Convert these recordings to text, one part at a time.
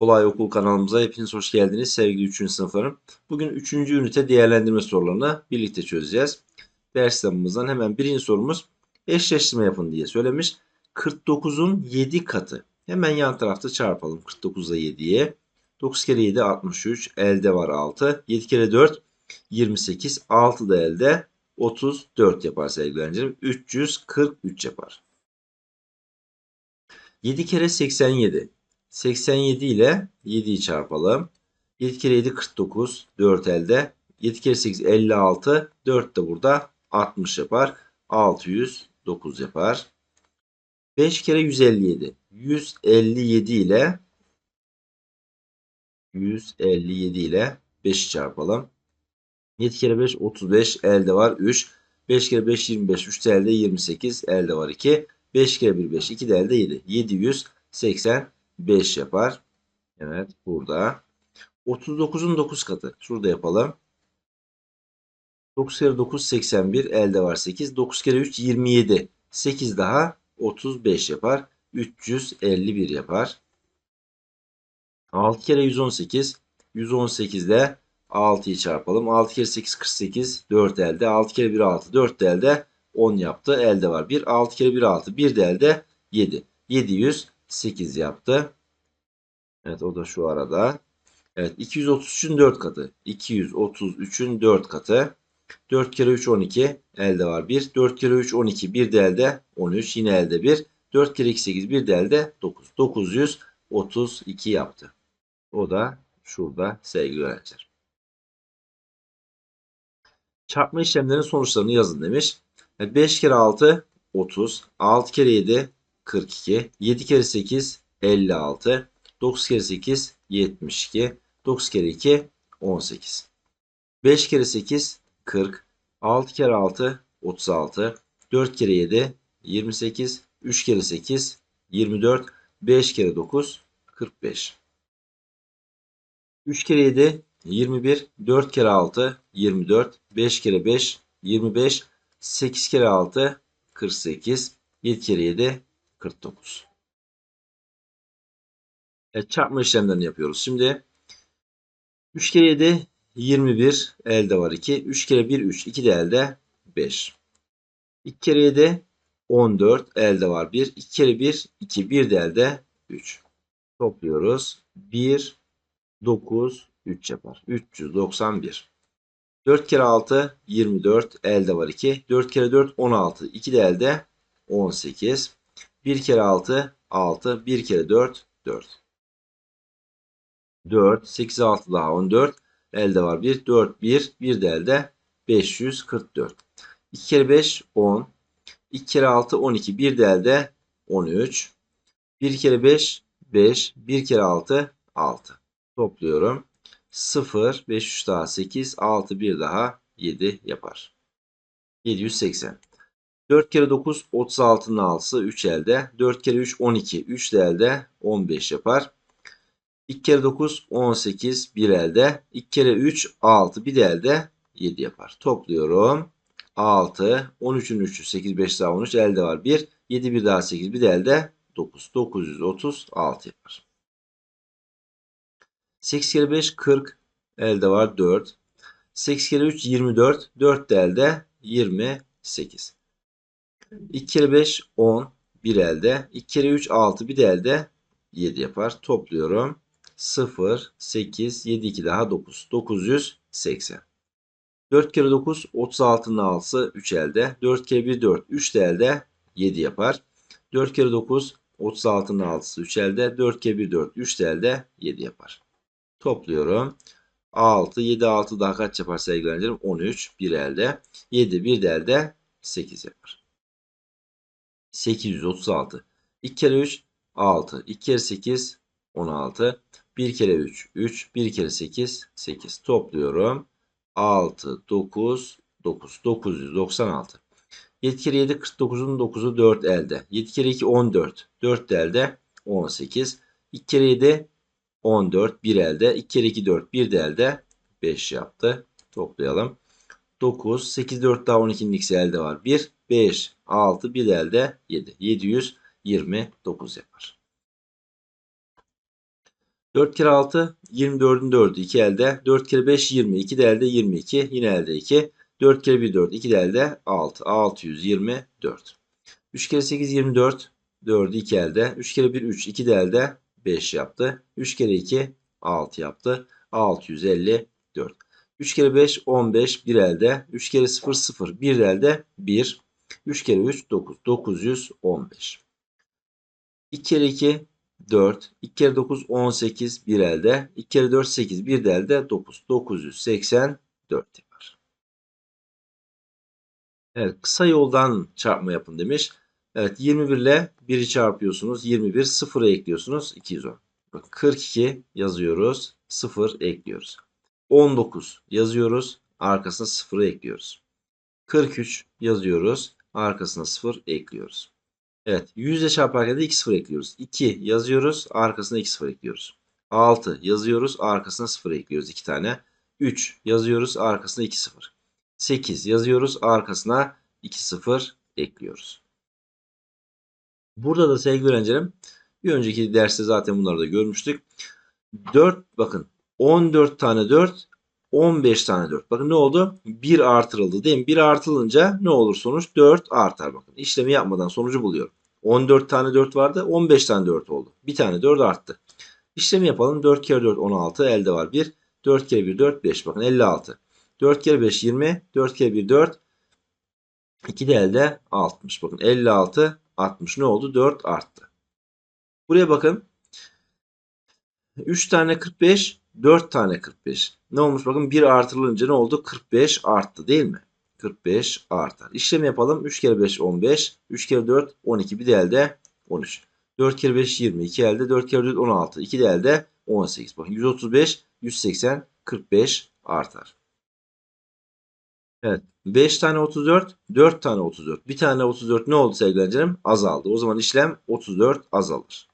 Kolay Okul kanalımıza hepiniz hoş geldiniz sevgili 3. sınıflarım. Bugün 3. ünite değerlendirme sorularını birlikte çözeceğiz. Ders kitabımızdan hemen birinci sorumuz eşleştirme yapın diye söylemiş. 49'un 7 katı. Hemen yan tarafta çarpalım 49 ile 7'ye. 9 kere 7 63. Elde var 6. 7 kere 4 28. 6 da elde 34 yapar sevgili öğrencilerim. 343 yapar. 7 kere 87. 87 ile 7'yi çarpalım. 7 kere 7 49. 4 elde. 7 kere 8 56. 4 de burada 60 yapar. 609 yapar. 5 kere 157. 157 ile 157 ile 5'i çarpalım. 7 kere 5 35 elde var 3. 5 kere 5 25 3 de elde 28 elde var 2. 5 kere 1 5 2 de elde 7. 785 yapar. Evet burada. 39'un 9 katı. Şurada yapalım. 9 kere 9 81 elde var 8. 9 kere 3 27. 8 daha 35 yapar. 351 yapar. 6 kere 118. 118 ile 6'yı çarpalım. 6 kere 8 48. 4 elde. 6 kere 1 6. 4 de elde. 10 yaptı. Elde var 1. 6 kere 1 6. 1 de elde 7. 708 yaptı. Evet o da şu arada. Evet 233'ün 4 katı. 233'ün 4 katı. 4 kere 3 12. Elde var 1. 4 kere 3 12. 1 de elde 13. Yine elde 1. 4 kere 2 8. 1 de elde 9. 932 yaptı. O da şurada sevgili öğrenciler. Çarpma işlemlerinin sonuçlarını yazın demiş. 5 kere 6 30. 6 kere 7 42. 7 kere 8 56. 9 kere 8 72. 9 kere 2 18. 5 kere 8 40. 6 kere 6 36. 4 kere 7 28. 3 kere 8 24. 5 kere 9 45. 3 kere 7 21. 4 kere 6 24. 5 kere 5 25. 8 kere 6 48. 7 kere 7 49. Evet, çarpma işlemlerini yapıyoruz. Şimdi 3 kere 7 21 elde var 2. 3 kere 1 3 2 de elde 5. 2 kere 7 14 elde var 1. 2 kere 1 2 1 de elde 3. Topluyoruz. 1 9 3 yapar. 391. 4 kere 6 24 elde var 2. 4 kere 4 16. 2 de elde 18. 1 kere 6 6. 1 kere 4 4. 4 8 6 daha 14. Elde var 1. 4 1. 1 de elde 544. 2 kere 5 10. 2 kere 6 12. 1 de elde 13. 1 kere 5 5. 1 kere 6 6. Topluyorum. 0 5 3 daha 8 6 1 daha 7 yapar. 780. 4 kere 9 36'nın 6'sı 3 elde. 4 kere 3 12 3 de elde 15 yapar. 2 kere 9 18 1 elde. 2 kere 3 6 bir de elde 7 yapar. Topluyorum. 6 13'ün 3'ü 8 5 daha 13 elde var 1 7 bir daha 8 bir de elde 9 936 yapar. 8 kere 5 40 elde var 4. 8 kere 3 24 4 de elde 28. 2 kere 5 10 1 elde. 2 kere 3 6 bir de elde 7 yapar. Topluyorum. 0 8 7 2 daha 9 980. 4 kere 9 36'nın 6'sı 3 elde. 4 kere 1 4 3 de elde 7 yapar. 4 kere 9 36'nın 6'sı 3 elde. 4 kere 1 4 3 de elde 7 yapar. Topluyorum. 6, 7, 6 daha kaç yapar sevgili öğrencilerim? 13, 1 elde. 7, 1 de elde 8 yapar. 836. 2 kere 3, 6. 2 kere 8, 16. 1 kere 3, 3. 1 kere 8, 8. Topluyorum. 6, 9, 9. 996. 7 kere 7, 49'un 9'u 4 elde. 7 kere 2, 14. 4 de elde 18. 2 kere 7, 14 1 elde 2 kere 2 4 1 de elde 5 yaptı. Toplayalım. 9 8 4 daha 12'nin ikisi elde var. 1 5 6 1 elde 7. 29 yapar. 4 kere 6 24'ün 4'ü 2 elde. 4 kere 5 20. 2 de elde 22. Yine elde 2. 4 kere 1 4. 2 de elde 6. 624. 3 kere 8 24. 4'ü 2 elde. 3 kere 1 3. 2 de elde 5 yaptı. 3 kere 2 6 yaptı. 654. 3 kere 5 15 1 elde. 3 kere 0 0 1 elde 1. 3 kere 3 9 915. 2 kere 2 4. 2 kere 9 18 1 elde. 2 kere 4 8 1 de elde 9. 984 yapar. Evet kısa yoldan çarpma yapın demiş. Evet 21 ile 1'i çarpıyorsunuz. 21 0'a ekliyorsunuz. 210. Bakın 42 yazıyoruz. 0 ekliyoruz. 19 yazıyoruz. Arkasına 0'ı ekliyoruz. 43 yazıyoruz. Arkasına 0 ekliyoruz. Evet 100 ile çarparken de 2 0 ekliyoruz. 2 yazıyoruz. Arkasına 2 0 ekliyoruz. 6 yazıyoruz. Arkasına 0 ekliyoruz 2 tane. 3 yazıyoruz. Arkasına 2 0. 8 yazıyoruz. Arkasına 2 0 ekliyoruz. Burada da sevgili öğrencilerim bir önceki derste zaten bunları da görmüştük. 4 bakın 14 tane 4 15 tane 4. Bakın ne oldu? 1 artırıldı değil mi? 1 artırılınca ne olur sonuç? 4 artar bakın. İşlemi yapmadan sonucu buluyorum. 14 tane 4 vardı. 15 tane 4 oldu. Bir tane 4 arttı. İşlemi yapalım. 4 kere 4 16. Elde var 1. 4 kere 1 4 5. Bakın 56. 4 kere 5 20. 4 kere 1 4. 2 de elde 60. Bakın 56 60 ne oldu? 4 arttı. Buraya bakın. 3 tane 45 4 tane 45. Ne olmuş bakın 1 artırılınca ne oldu? 45 arttı değil mi? 45 artar. İşlem yapalım. 3 kere 5 15. 3 kere 4 12. Bir de elde 13. 4 kere 5 20. 2 elde. 4 kere 4 16. 2 de elde 18. Bakın 135 180 45 artar. Evet. 5 tane 34, 4 tane 34. Bir tane 34 ne oldu sevgili öğrencilerim? Azaldı. O zaman işlem 34 azalır.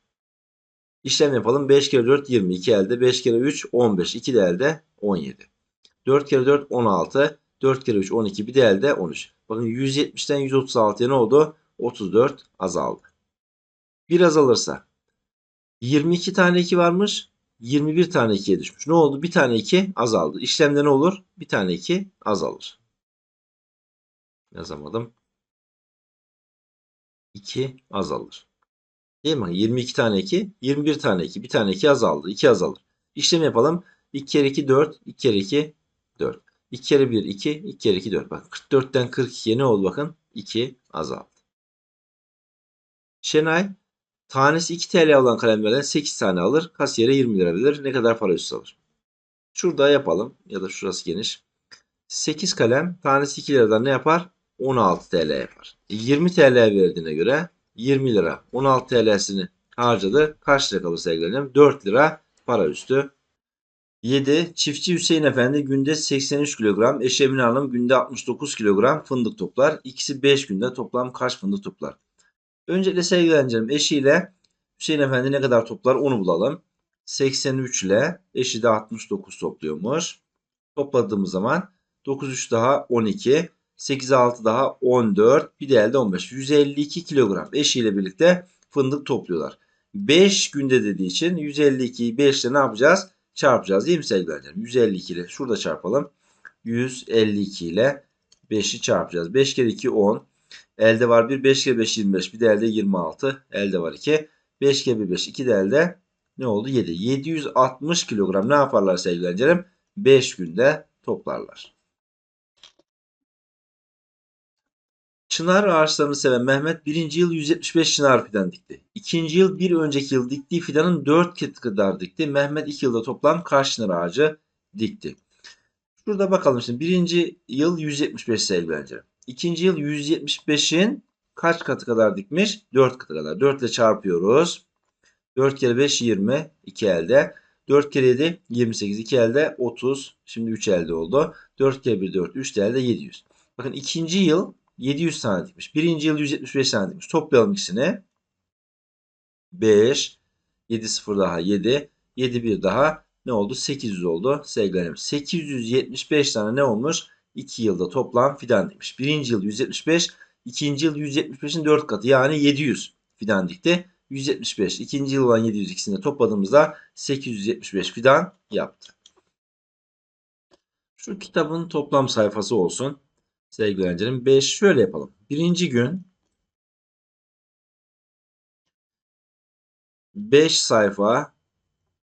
İşlem yapalım. 5 kere 4 20. 2 elde. 5 kere 3 15. 2 de elde 17. 4 kere 4 16. 4 kere 3 12. Bir de elde 13. Bakın 170'ten 136'ya ne oldu? 34 azaldı. 1 azalırsa 22 tane 2 varmış. 21 tane 2'ye düşmüş. Ne oldu? Bir tane 2 azaldı. İşlemde ne olur? Bir tane 2 azalır. Yazamadım. 2 azalır. Değil mi? 22 tane 2, 21 tane 2. Bir tane 2 azaldı. 2 azalır. İşlem yapalım. 2 kere 2 4, 2 kere 2 4. 2 kere 1 2, 2 kere 2 4. Bak 44'ten 42'ye ne oldu bakın? 2 azaldı. Şenay tanesi 2 TL olan kalemlerden 8 tane alır. Kasiyere 20 lira verir. Ne kadar para üstü alır? Şurada yapalım. Ya da şurası geniş. 8 kalem tanesi 2 liradan ne yapar? 16 TL yapar. 20 TL verdiğine göre 20 lira 16 TL'sini harcadı. Kaç lira kalır sevgilerim? 4 lira para üstü. 7. Çiftçi Hüseyin Efendi günde 83 kilogram, eşi Emine Hanım günde 69 kilogram fındık toplar. İkisi 5 günde toplam kaç fındık toplar? Öncelikle sevgili öğrencilerim eşiyle Hüseyin Efendi ne kadar toplar onu bulalım. 83 ile eşi de 69 topluyormuş. Topladığımız zaman 9 3 daha 12. 8 6 daha 14. Bir de elde 15. 152 kilogram eşiyle birlikte fındık topluyorlar. 5 günde dediği için 152'yi 5 ile ne yapacağız? Çarpacağız değil mi sevgili öğrencilerim? 152 ile şurada çarpalım. 152 ile 5'i çarpacağız. 5 kere 2 10. Elde var 1. 5 kere 5 25. Bir de elde 26. Elde var 2. 5 kere 1 5. 2 de elde ne oldu? 7. 760 kilogram ne yaparlar sevgili öğrencilerim? 5 günde toplarlar. Çınar ağaçlarını seven Mehmet birinci yıl 175 çınar fidan dikti. İkinci yıl bir önceki yıl diktiği fidanın 4 kat kadar dikti. Mehmet 2 yılda toplam kaç çınar ağacı dikti? Şurada bakalım şimdi. Birinci yıl 175 sevgili bence. İkinci yıl 175'in kaç katı kadar dikmiş? 4 katı kadar. 4 ile çarpıyoruz. 4 kere 5 20. 2 elde. 4 kere 7 28. 2 elde 30. Şimdi 3 elde oldu. 4 kere 1 4. 3 elde 700. Bakın ikinci yıl 700 tane dikmiş. Birinci yıl 175 tane dikmiş. Toplayalım ikisini. 5. 7 0 daha 7. 7 1 daha ne oldu? 800 oldu sevgilerim. 875 tane ne olmuş? 2 yılda toplam fidan dikmiş. Birinci yıl 175. ikinci yıl 175'in 4 katı yani 700. fidan dikti. 175. İkinci yıl olan 700 ikisini topladığımızda 875 fidan yaptı. Şu kitabın toplam sayfası olsun. Sevgili öğrencilerim 5 şöyle yapalım. Birinci gün 5 sayfa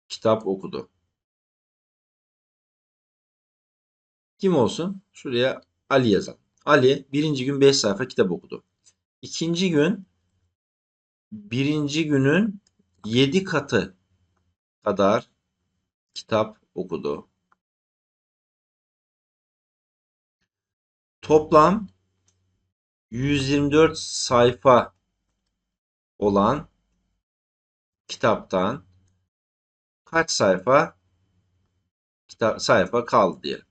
kitap okudu. Kim olsun? Şuraya Ali yazalım. Ali birinci gün 5 sayfa kitap okudu. İkinci gün birinci günün 7 katı kadar kitap okudu. Toplam 124 sayfa olan kitaptan kaç sayfa kitap sayfa kaldı diyelim.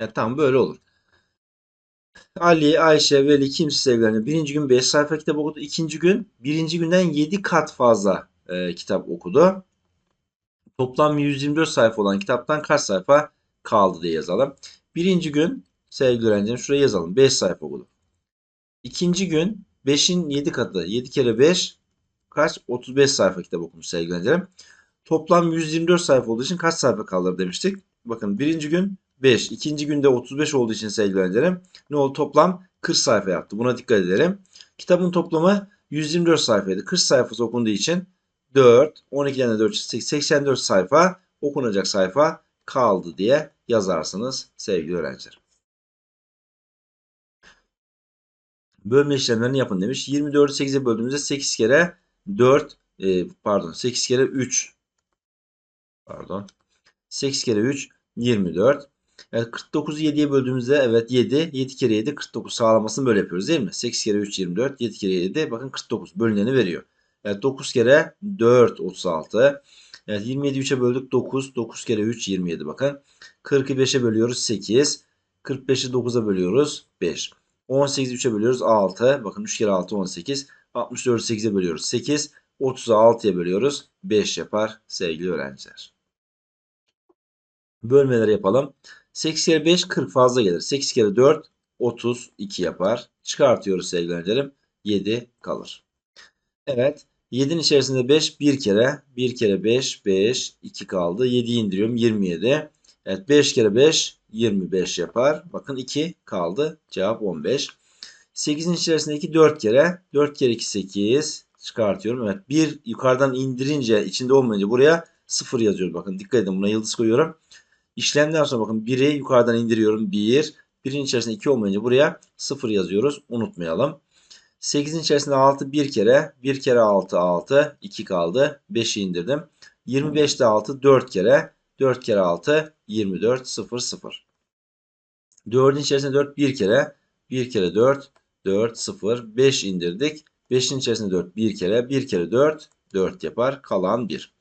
Yani tam böyle olur. Ali, Ayşe, Veli kimse sevgilerini birinci gün 5 sayfa kitap okudu. İkinci gün birinci günden 7 kat fazla e, kitap okudu. Toplam 124 sayfa olan kitaptan kaç sayfa kaldı diye yazalım. Birinci gün sevgili öğrencilerim şuraya yazalım. 5 sayfa okudu. İkinci gün 5'in 7 katı. 7 kere 5 kaç? 35 sayfa kitap okumuş sevgili öğrencilerim. Toplam 124 sayfa olduğu için kaç sayfa kalır demiştik. Bakın birinci gün 5. ikinci günde 35 olduğu için sevgili öğrencilerim ne oldu? Toplam 40 sayfa yaptı. Buna dikkat edelim. Kitabın toplamı 124 sayfaydı. 40 sayfası okunduğu için 4, 12'den de 4, 84 sayfa okunacak sayfa kaldı diye yazarsınız sevgili öğrenciler. Bölme işlemlerini yapın demiş. 24'ü 8'e böldüğümüzde 8 kere 4 e, pardon 8 kere 3 pardon 8 kere 3 24 Evet 49'u 7'ye böldüğümüzde evet 7. 7 kere 7 49 sağlamasını böyle yapıyoruz değil mi? 8 kere 3 24. 7 kere 7 bakın 49 bölüneni veriyor. Evet 9 kere 4 36. Evet 27 3'e böldük 9. 9 kere 3 27 bakın. 40'ı 5'e bölüyoruz 8. 45'i 9'a bölüyoruz 5. 18'i 3'e bölüyoruz 6. Bakın 3 kere 6 18. 64'ü 8'e bölüyoruz 8. 30'u 6'ya bölüyoruz 5 yapar sevgili öğrenciler. Bölmeleri yapalım. 8 kere 5 40 fazla gelir. 8 kere 4 32 yapar. Çıkartıyoruz sevgili öğrencilerim. 7 kalır. Evet. 7'nin içerisinde 5 bir kere. 1 kere 5 5 2 kaldı. 7'yi indiriyorum 27. Evet 5 kere 5 25 yapar. Bakın 2 kaldı. Cevap 15. 8'in içerisinde 2 4 kere. 4 kere 2 8 çıkartıyorum. Evet 1 yukarıdan indirince içinde olmayınca buraya 0 yazıyoruz. Bakın dikkat edin buna yıldız koyuyorum. İşlemden sonra bakın 1'i yukarıdan indiriyorum. 1. 1'in içerisinde 2 olmayınca buraya 0 yazıyoruz. Unutmayalım. 8'in içerisinde 6 bir kere. 1 kere 6 6. 2 kaldı. 5'i indirdim. 25'te 6 4 kere. 4 kere 6 24 0 0. 4'ün içerisinde 4 bir kere. 1 kere 4 4 0 5 indirdik. 5'in içerisinde 4 bir kere. 1 kere 4 4 yapar. Kalan 1.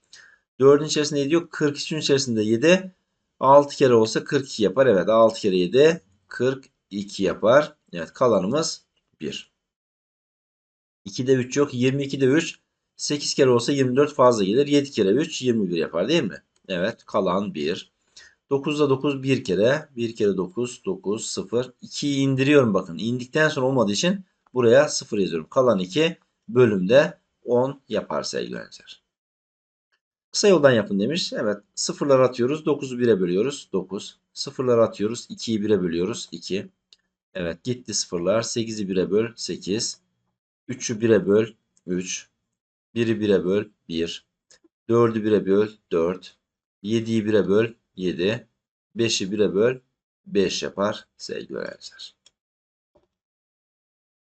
4'ün içerisinde 7 yok. 43'ün içerisinde 7. 6 kere olsa 42 yapar. Evet 6 kere 7 42 yapar. Evet kalanımız 1. 2'de 3 yok. 22'de 3. 8 kere olsa 24 fazla gelir. 7 kere 3 21 yapar değil mi? Evet kalan 1. 9'da 9 bir kere. 1 kere 9 9 0. 2'yi indiriyorum bakın. İndikten sonra olmadığı için buraya 0 yazıyorum. Kalan 2 bölümde 10 yapar sevgili öğrenciler. Kısa yoldan yapın demiş. Evet sıfırlar atıyoruz. 9'u 1'e bölüyoruz. 9. Sıfırlar atıyoruz. 2'yi 1'e bölüyoruz. 2. Evet gitti sıfırlar. 8'i 1'e böl. 8. 3'ü 1'e böl. 3. 1'i 1'e böl. 1. 4'ü 1'e böl. 4. 7'yi 1'e böl. 7. 5'i 1'e böl. 5 yapar sevgili öğrenciler.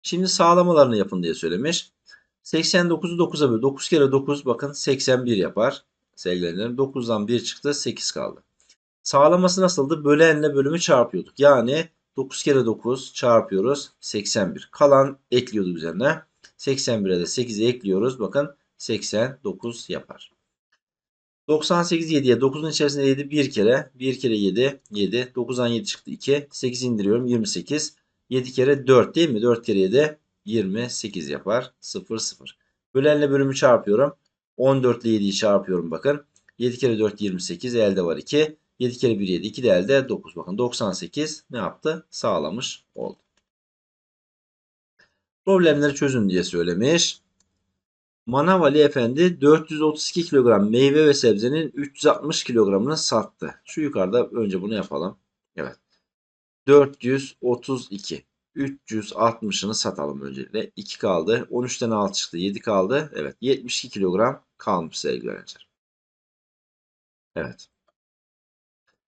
Şimdi sağlamalarını yapın diye söylemiş. 89'u 9'a böl. 9 kere 9 bakın 81 yapar sevgililerim 9'dan 1 çıktı 8 kaldı. Sağlaması nasıldı? Bölenle bölümü çarpıyorduk. Yani 9 kere 9 çarpıyoruz 81. Kalan ekliyorduk üzerine. 81'e de 8'i ekliyoruz. Bakın 89 yapar. 98 7'ye 9'un içerisinde 7 bir kere. 1 kere 7 7. 9'dan 7 çıktı 2. 8 indiriyorum 28. 7 kere 4 değil mi? 4 kere 7 28 yapar. 0 0. Bölenle bölümü çarpıyorum. 14 ile 7'yi çarpıyorum bakın. 7 kere 4 28 elde var 2. 7 kere 1 7 2 de elde 9 bakın 98 ne yaptı? Sağlamış oldu. Problemleri çözün diye söylemiş. Manav Ali Efendi 432 kilogram meyve ve sebzenin 360 kilogramını sattı. Şu yukarıda önce bunu yapalım. Evet. 432. 360'ını satalım öncelikle. 2 kaldı. 13'ten 6 çıktı. 7 kaldı. Evet. 72 kilogram kalmış sevgili öğrenciler. Evet.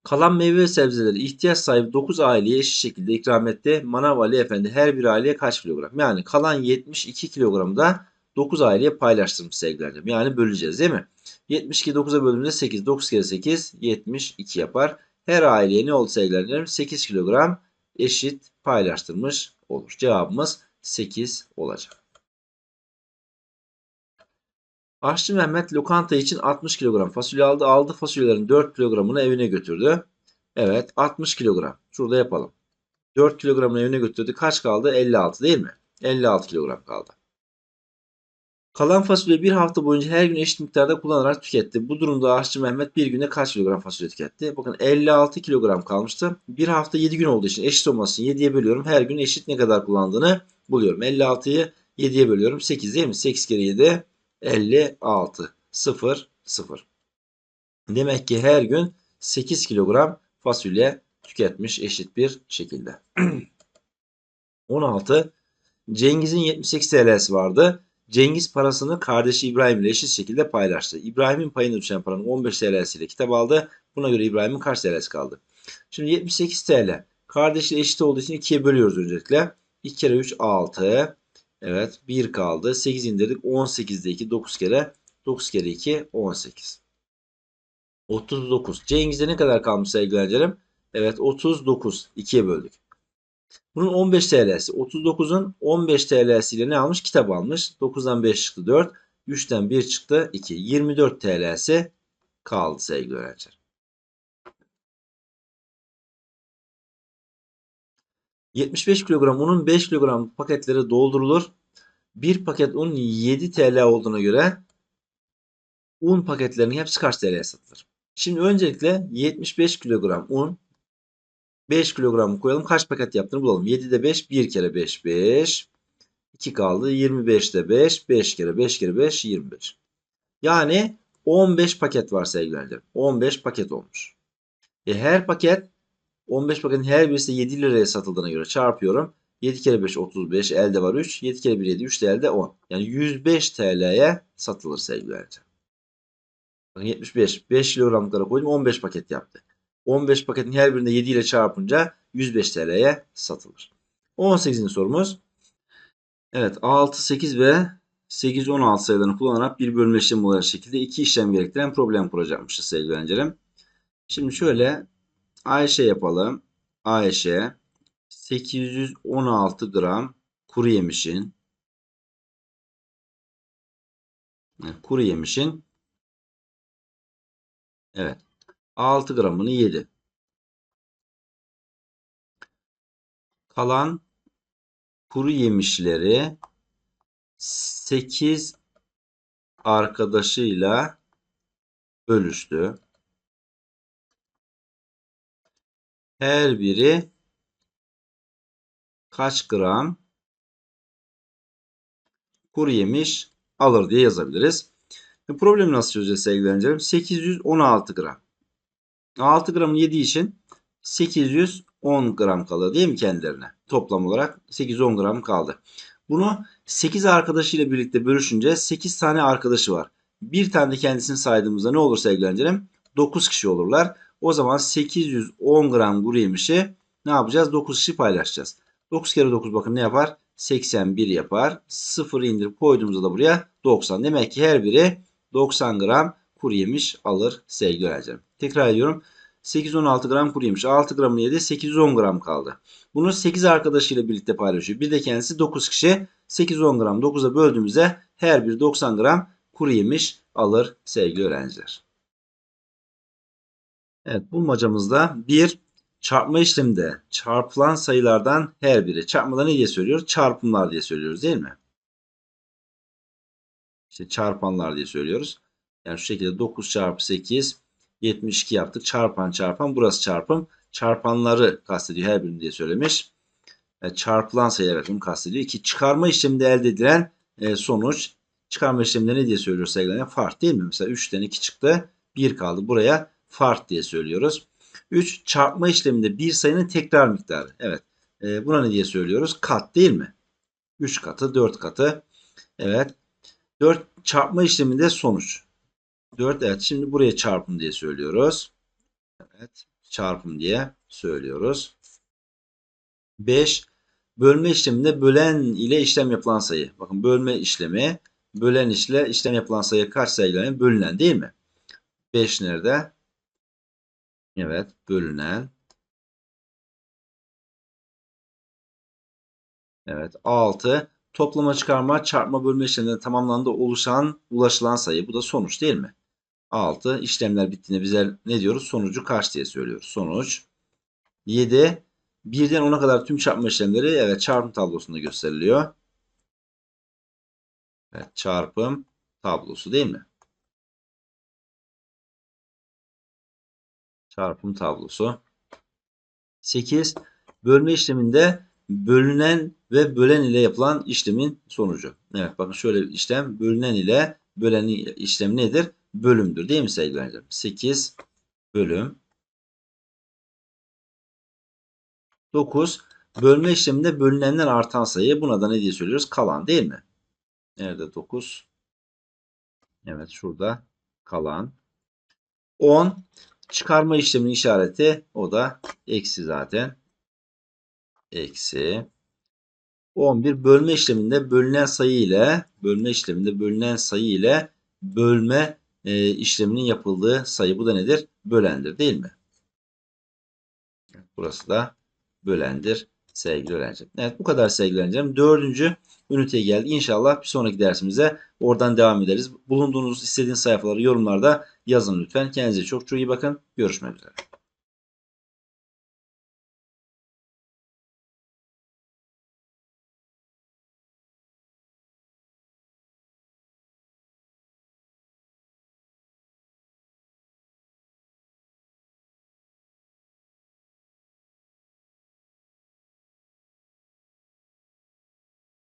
Kalan meyve ve sebzeleri ihtiyaç sahibi 9 aileye eşit şekilde ikram etti. Manav Ali Efendi her bir aileye kaç kilogram? Yani kalan 72 kilogramı da 9 aileye paylaştırmış sevgili. Yani böleceğiz değil mi? 72 9'a böldüğümüzde 8. 9 kere 8 72 yapar. Her aileye ne oldu sevgili öğrencim? 8 kilogram eşit paylaştırmış olur. Cevabımız 8 olacak. Aşçı Mehmet lokanta için 60 kilogram fasulye aldı. Aldı fasulyelerin 4 kilogramını evine götürdü. Evet 60 kilogram. Şurada yapalım. 4 kilogramını evine götürdü. Kaç kaldı? 56 değil mi? 56 kilogram kaldı. Kalan fasulye bir hafta boyunca her gün eşit miktarda kullanarak tüketti. Bu durumda aşçı Mehmet bir günde kaç kilogram fasulye tüketti? Bakın 56 kilogram kalmıştı. Bir hafta 7 gün olduğu için eşit olması için 7'ye bölüyorum. Her gün eşit ne kadar kullandığını buluyorum. 56'yı 7'ye bölüyorum. 8 değil mi? 8 kere 7 56. 0 0. Demek ki her gün 8 kilogram fasulye tüketmiş eşit bir şekilde. 16. Cengiz'in 78 TL'si vardı. Cengiz parasını kardeşi İbrahim ile eşit şekilde paylaştı. İbrahim'in payına düşen paranın 15 TL'siyle kitap aldı. Buna göre İbrahim'in kaç TL'si kaldı? Şimdi 78 TL. Kardeşi eşit olduğu için 2'ye bölüyoruz öncelikle. 2 kere 3 6. Evet 1 kaldı. 8 indirdik. 18'de 2 9 kere. 9 kere 2 18. 39. Cengiz'de ne kadar kalmış sevgili öğrencilerim? Evet 39. 2'ye böldük. Bunun 15 TL'si. 39'un 15 TL'siyle ne almış? Kitap almış. 9'dan 5 çıktı 4. 3'ten 1 çıktı 2. 24 TL'si kaldı sevgili öğrenciler. ...75 kilogram unun 5 kilogram paketlere doldurulur. Bir paket un 7 TL olduğuna göre... ...un paketlerinin hepsi kaç TL'ye satılır? Şimdi öncelikle 75 kilogram un 5 kilogram koyalım. Kaç paket yaptığını bulalım. 7'de 5. 1 kere 5 5. 2 kaldı. 25'te 5. 5 kere 5 kere 5 25. Yani 15 paket var sevgili 15 paket olmuş. E her paket 15 paketin her birisi 7 liraya satıldığına göre çarpıyorum. 7 kere 5 35 elde var 3. 7 kere 1 7 3 de elde 10. Yani 105 TL'ye satılır sevgili öğrenciler. 75 5 kilogramlıklara koydum 15 paket yaptı. 15 paketin her birinde 7 ile çarpınca 105 TL'ye satılır. 18. sorumuz. Evet 6, 8 ve 8, 16 sayılarını kullanarak bir bölme işlemi olarak şekilde iki işlem gerektiren problem kuracakmışız sevgili öğrencilerim. Şimdi şöyle Ayşe yapalım. Ayşe 816 gram kuru yemişin kuru yemişin evet 6 gramını yedi. Kalan kuru yemişleri 8 arkadaşıyla bölüştü. Her biri kaç gram kuru yemiş alır diye yazabiliriz. Problemi nasıl çözeceğiz sevgili öğrencilerim? 816 gram. 6 gramı yediği için 810 gram kalıyor değil mi kendilerine? Toplam olarak 810 gram kaldı. Bunu 8 arkadaşıyla birlikte bölüşünce 8 tane arkadaşı var. Bir tane de kendisini saydığımızda ne olur sevgili öğrencilerim? 9 kişi olurlar. O zaman 810 gram kuru yemişi ne yapacağız? 9 kişi paylaşacağız. 9 kere 9 bakın ne yapar? 81 yapar. 0 indirip koyduğumuzda da buraya 90. Demek ki her biri 90 gram kuru yemiş alır sevgili öğrencilerim. Tekrar ediyorum. 816 gram kuru yemiş. 6 gramını yedi. 810 gram kaldı. Bunu 8 arkadaşıyla birlikte paylaşıyor. Bir de kendisi 9 kişi. 810 gram 9'a böldüğümüzde her bir 90 gram kuru yemiş alır sevgili öğrenciler. Evet bulmacamızda bir çarpma işleminde çarpılan sayılardan her biri. Çarpmada ne diye söylüyoruz? Çarpımlar diye söylüyoruz değil mi? İşte çarpanlar diye söylüyoruz. Yani şu şekilde 9 çarpı 8 72 yaptık. Çarpan çarpan burası çarpım. Çarpanları kastediyor her birini diye söylemiş. E, çarpılan sayı evet onu kastediyor. 2 çıkarma işleminde elde edilen e, sonuç çıkarma işleminde ne diye söylüyoruz sevgili öğrencilerim? Fark değil mi? Mesela 3'ten 2 çıktı. 1 kaldı. Buraya fark diye söylüyoruz. 3 çarpma işleminde bir sayının tekrar miktarı. Evet. E, buna ne diye söylüyoruz? Kat değil mi? 3 katı, 4 katı. Evet. 4 çarpma işleminde sonuç. 4 evet. Şimdi buraya çarpım diye söylüyoruz. Evet. Çarpım diye söylüyoruz. 5 bölme işleminde bölen ile işlem yapılan sayı. Bakın bölme işlemi bölen işle işlem yapılan sayı kaç sayılarına bölünen değil mi? 5 nerede? Evet bölünen. Evet 6 toplama çıkarma çarpma bölme işlemlerinde tamamlandı oluşan ulaşılan sayı. Bu da sonuç değil mi? 6 işlemler bittiğinde bize ne diyoruz? Sonucu kaç diye söylüyoruz. Sonuç 7 birden 10'a kadar tüm çarpma işlemleri evet çarpım tablosunda gösteriliyor. Evet çarpım tablosu değil mi? Çarpım tablosu. 8 bölme işleminde bölünen ve bölen ile yapılan işlemin sonucu. Evet bakın şöyle bir işlem bölünen ile bölen işlem nedir? Bölümdür değil mi sevgili öğrencilerim? 8 bölüm 9 bölme işleminde bölünenden artan sayı. Buna da ne diye söylüyoruz? Kalan değil mi? Nerede 9? Evet şurada kalan. 10 çıkarma işleminin işareti o da eksi zaten. Eksi. 11 bölme işleminde bölünen sayı ile bölme işleminde bölünen sayı ile bölme e, işleminin yapıldığı sayı bu da nedir? Bölendir değil mi? Burası da bölendir sevgili öğrencim. Evet bu kadar sevgili öğrencim. Dördüncü üniteye geldi. İnşallah bir sonraki dersimize oradan devam ederiz. Bulunduğunuz istediğiniz sayfaları yorumlarda yazın lütfen. Kendinize çok çok iyi bakın. Görüşmek üzere.